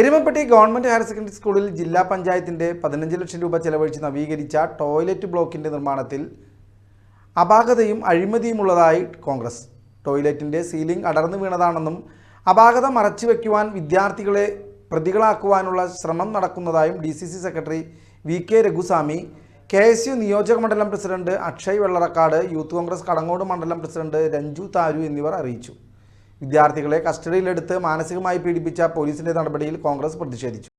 Erumapetty government higher secondary സ്കൂളിൽ ജില്ലാ പഞ്ചായത്തിന്റെ പതിനഞ്ച് ലക്ഷം രൂപ ചെലവഴിച്ച് നവീകരിച്ച ടോയ്ലറ്റ് ബ്ലോക്കിന്റെ നിർമ്മാണത്തിൽ അപാകതയും അഴിമതിയുമുള്ളതായി കോൺഗ്രസ്. ടോയ്ലറ്റിന്റെ സീലിംഗ് അടർന്നു വീണതാണെന്നും അപാകത മറച്ചുവെക്കുവാൻ വിദ്യാർത്ഥികളെ പ്രതികളാക്കുവാനുള്ള ശ്രമം നടക്കുന്നതായും D secretary V K Raghuswami K S U നിയോജക മണ്ഡലം പ്രസിഡന്റ് അക്ഷയ് വെള്ളറക്കാട് യൂത്ത് കോൺഗ്രസ് കടങ്ങോട് മണ്ഡലം പ്രസിഡന്റ് രഞ്ജു താരു എന്നിവർ അറിയിച്ചു. വിദ്യാർത്ഥികളെ കസ്റ്റഡിയിലെടുത്ത് മാനസികമായി പീഡിപ്പിച്ച പോലീസിന്റെ നടപടിയിൽ കോൺഗ്രസ് പ്രതിഷേധിച്ചു.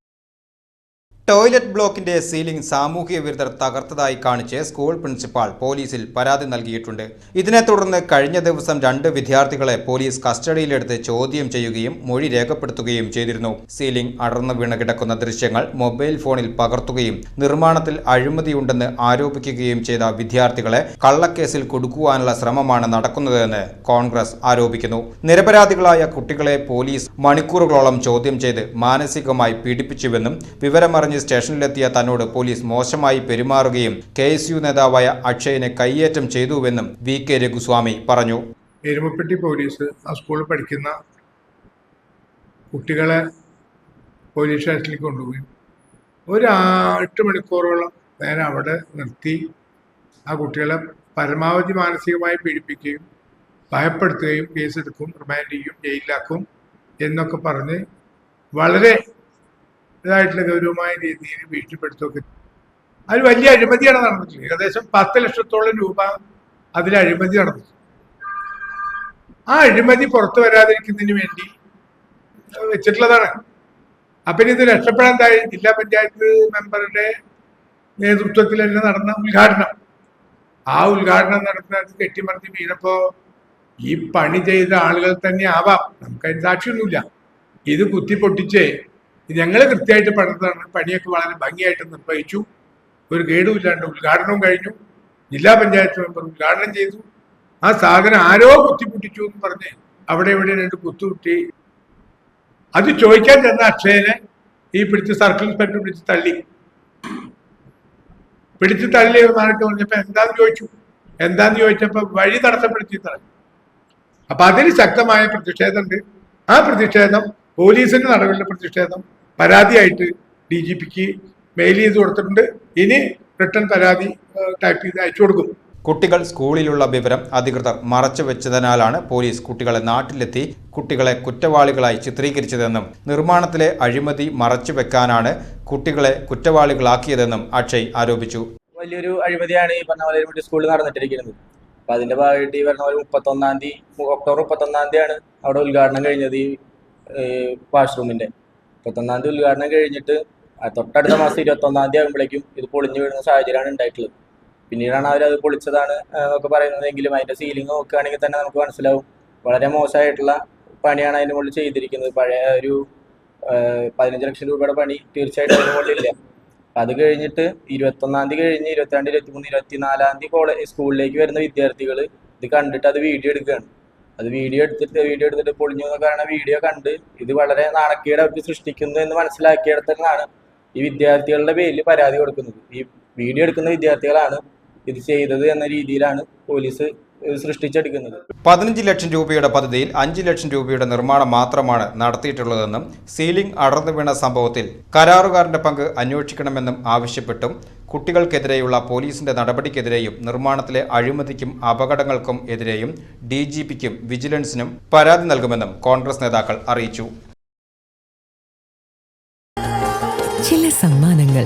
ടോയ്ലറ്റ് ബ്ലോക്കിന്റെ സീലിംഗ് സാമൂഹിക വിരുദ്ധർ തകർത്തതായി കാണിച്ച് സ്കൂൾ പ്രിൻസിപ്പാൾ പോലീസിൽ പരാതി നൽകിയിട്ടുണ്ട്. ഇതിനെ തുടർന്ന് കഴിഞ്ഞ ദിവസം രണ്ട് വിദ്യാർത്ഥികളെ പോലീസ് കസ്റ്റഡിയിലെടുത്ത് ചോദ്യം ചെയ്യുകയും മൊഴി രേഖപ്പെടുത്തുകയും ചെയ്തിരുന്നു. സീലിംഗ് അടർന്നു വീണ് കിടക്കുന്ന ദൃശ്യങ്ങൾ മൊബൈൽ ഫോണിൽ പകർത്തുകയും നിർമ്മാണത്തിൽ അഴിമതിയുണ്ടെന്ന് ആരോപിക്കുകയും ചെയ്ത വിദ്യാർത്ഥികളെ കള്ളക്കേസിൽ കൊടുക്കുവാനുള്ള ശ്രമമാണ് നടക്കുന്നതെന്ന് കോൺഗ്രസ് ആരോപിക്കുന്നു. നിരപരാധികളായ കുട്ടികളെ പോലീസ് മണിക്കൂറുകളോളം ചോദ്യം ചെയ്ത് മാനസികമായി പീഡിപ്പിച്ചുവെന്നും വിവരമറിഞ്ഞ് സ്റ്റേഷനിലെത്തിയ തന്നോട് പോലീസ് മോശമായി പെരുമാറുകയും കെ എസ് യു നേതാവായ അക്ഷയനെ കയ്യേറ്റം ചെയ്തുവെന്നും വി കെ രഘുസ്വാമി പറഞ്ഞു. എരുമപ്പെട്ടി പോലീസ് ആ സ്കൂളിൽ പഠിക്കുന്ന കുട്ടികളെ പോലീസ് സ്റ്റേഷനിലേക്ക് കൊണ്ടുപോയി. ഒരു എട്ട് മണിക്കൂറോളം നേരം അവിടെ നിർത്തി ആ കുട്ടികളെ പരമാവധി മാനസികമായി പീഡിപ്പിക്കുകയും ഭയപ്പെടുത്തുകയും കേസെടുക്കും റിമാൻഡ് ചെയ്യും ജയിലിലാക്കും എന്നൊക്കെ പറഞ്ഞ് വളരെ ഇതായിട്ടുള്ള ഗൗരവമായ രീതിയിൽ ഭീഷണിപ്പെടുത്തുകയൊക്കെ അതിൽ വലിയ അഴിമതിയാണ് നടന്നിട്ടുള്ളത്. ഏകദേശം പത്ത് ലക്ഷത്തോളം രൂപ അതിൽ അഴിമതി നടന്നു ആ അഴിമതി പുറത്തു വരാതിരിക്കുന്നതിന് വേണ്ടി വെച്ചിട്ടുള്ളതാണ്. അപ്പൊ ഇത് രക്ഷപ്പെടാൻ താഴെ ജില്ലാ പഞ്ചായത്ത് മെമ്പറുടെ നേതൃത്വത്തിൽ തന്നെ നടന്ന ഉദ്ഘാടനം. ആ ഉദ്ഘാടനം നടത്തുന്നത് കെട്ടിമറിഞ്ഞ് വീണപ്പോ ഈ പണി ചെയ്ത ആളുകൾ തന്നെ ആവാം. നമുക്കതിന് സാക്ഷിയൊന്നുമില്ല. ഇത് കുത്തി പൊട്ടിച്ച് ഞങ്ങൾ കൃത്യമായിട്ട് പണിതാണ് പണിയൊക്കെ വളരെ ഭംഗിയായിട്ട് നിർവഹിച്ചു. ഒരു കേടുമില്ലാണ്ട് ഉദ്ഘാടനവും കഴിഞ്ഞു. ജില്ലാ പഞ്ചായത്ത് മെമ്പർ ഉദ്ഘാടനം ചെയ്തു. ആ സാധനം ആരോ കുത്തിപ്പൊട്ടിച്ചു എന്ന് പറഞ്ഞ് അവിടെ ഇവിടെ രണ്ട് കുത്തുകുട്ടി അത് ചോദിക്കാൻ ചെന്ന അക്ഷയനെ ഈ പിടിച്ച് സർക്കിൾ ഇൻസ്പെക്ടർ പിടിച്ച് തള്ളി. പിടിച്ച് തള്ളി നാട്ട് പറഞ്ഞപ്പോൾ എന്താന്ന് ചോദിച്ചു? എന്താന്ന് ചോദിച്ചപ്പോൾ വഴി തടസ്സപ്പെടുത്തി തടഞ്ഞു അപ്പൊ അതിന് ശക്തമായ പ്രതിഷേധമുണ്ട്. ആ പ്രതിഷേധം പോലീസിന്റെ നടപടിയുടെ പ്രതിഷേധം പരാതിയായിട്ട് ഡി ജി പിക്ക് മെയിൽ ചെയ്ത് കൊടുത്തിട്ടുണ്ട്. ഇനി റിട്ടേൺ പരാതി ടൈപ്പ് ചെയ്ത് അയച്ചു കൊടുക്കും. കുട്ടികൾ സ്കൂളിലുള്ള വിവരം അധികൃതർ മറച്ചു വെച്ചതിനാലാണ് പോലീസ് കുട്ടികളെ നാട്ടിലെത്തി കുട്ടികളെ കുറ്റവാളികളായി ചിത്രീകരിച്ചതെന്നും നിർമ്മാണത്തിലെ അഴിമതി മറച്ചു വെക്കാനാണ് കുട്ടികളെ കുറ്റവാളികളാക്കിയതെന്നും അക്ഷയ് ആരോപിച്ചു. വലിയൊരു അഴിമതിയാണ് ഈ പറഞ്ഞ പോലെ സ്കൂളിൽ നടന്നിട്ടിരിക്കുന്നത്. അപ്പൊ അതിന്റെ ഭാഗമായിട്ട് ഈ പറഞ്ഞ പോലെ മുപ്പത്തൊന്നാം തീയതി ഒക്ടോബർ മുപ്പത്തൊന്നാം തീയതിയാണ് അവിടെ ഉദ്ഘാടനം കഴിഞ്ഞത് ഈ വാഷ്റൂമിന്റെ. മുപ്പത്തൊന്നാം തീയതി ഉദ്ഘാടനം കഴിഞ്ഞിട്ട് തൊട്ടടുത്ത മാസം ഇരുപത്തൊന്നാം തീയതി ആകുമ്പോഴേക്കും ഇത് പൊളിഞ്ഞു വീഴുന്ന സാഹചര്യമാണ് ഉണ്ടായിട്ടുള്ളത്. പിന്നീടാണ് അവർ അത് പൊളിച്ചതാണ് എന്നൊക്കെ പറയുന്നതെങ്കിലും അതിന്റെ സീലിംഗ് നോക്കുകയാണെങ്കിൽ തന്നെ നമുക്ക് മനസ്സിലാവും. വളരെ മോശമായിട്ടുള്ള പണിയാണ് അതിന്റെ മുകളിൽ ചെയ്തിരിക്കുന്നത്. പഴയ ഒരു പതിനഞ്ച് ലക്ഷം രൂപയുടെ പണി തീർച്ചയായിട്ടും അതിന് മുകളിലില്ല. അത് കഴിഞ്ഞിട്ട് ഇരുപത്തൊന്നാം തീയതി കഴിഞ്ഞ് ഇരുപത്തിരണ്ട് ഇരുപത്തി മൂന്ന് ഇരുപത്തിനാലാം തീയതി കോളേജ് സ്കൂളിലേക്ക് വരുന്ന വിദ്യാർത്ഥികൾ ഇത് കണ്ടിട്ട് അത് വീഡിയോ എടുക്കുകയാണ്. അത് വീഡിയോ എടുത്തിട്ട് വീഡിയോ എടുത്തിട്ട് പൊളിഞ്ഞു എന്ന് പറയുന്ന വീഡിയോ കണ്ട് ഇത് വളരെ നാണക്കേട് അവർക്ക് സൃഷ്ടിക്കുന്നു എന്ന് മനസ്സിലാക്കിയെടുത്തതാണ് ഈ വിദ്യാർത്ഥികളുടെ പേരിൽ പരാതി കൊടുക്കുന്നത്. ഈ വീഡിയോ എടുക്കുന്ന വിദ്യാർത്ഥികളാണ് ഇത് ചെയ്തത് എന്ന രീതിയിലാണ് പോലീസ് സൃഷ്ടിച്ചെടുക്കുന്നത്. പതിനഞ്ച് ലക്ഷം രൂപയുടെ പദ്ധതിയിൽ അഞ്ച് ലക്ഷം രൂപയുടെ നിർമ്മാണം മാത്രമാണ് നടത്തിയിട്ടുള്ളതെന്നും സീലിംഗ് അടർന്നു വീണ സംഭവത്തിൽ കരാറുകാരന്റെ പങ്ക് അന്വേഷിക്കണമെന്നും ആവശ്യപ്പെട്ടും കുട്ടികൾക്കെതിരെയുള്ള പോലീസിന്റെ നടപടിക്കെതിരെയും നിർമ്മാണത്തിലെ അഴിമതിക്കും അപകടങ്ങൾക്കും എതിരെയും ഡി ജി പിക്കും വിജിലൻസിനും പരാതി നൽകുമെന്നും കോൺഗ്രസ് നേതാക്കൾ അറിയിച്ചു. ചില സമ്മാനങ്ങൾ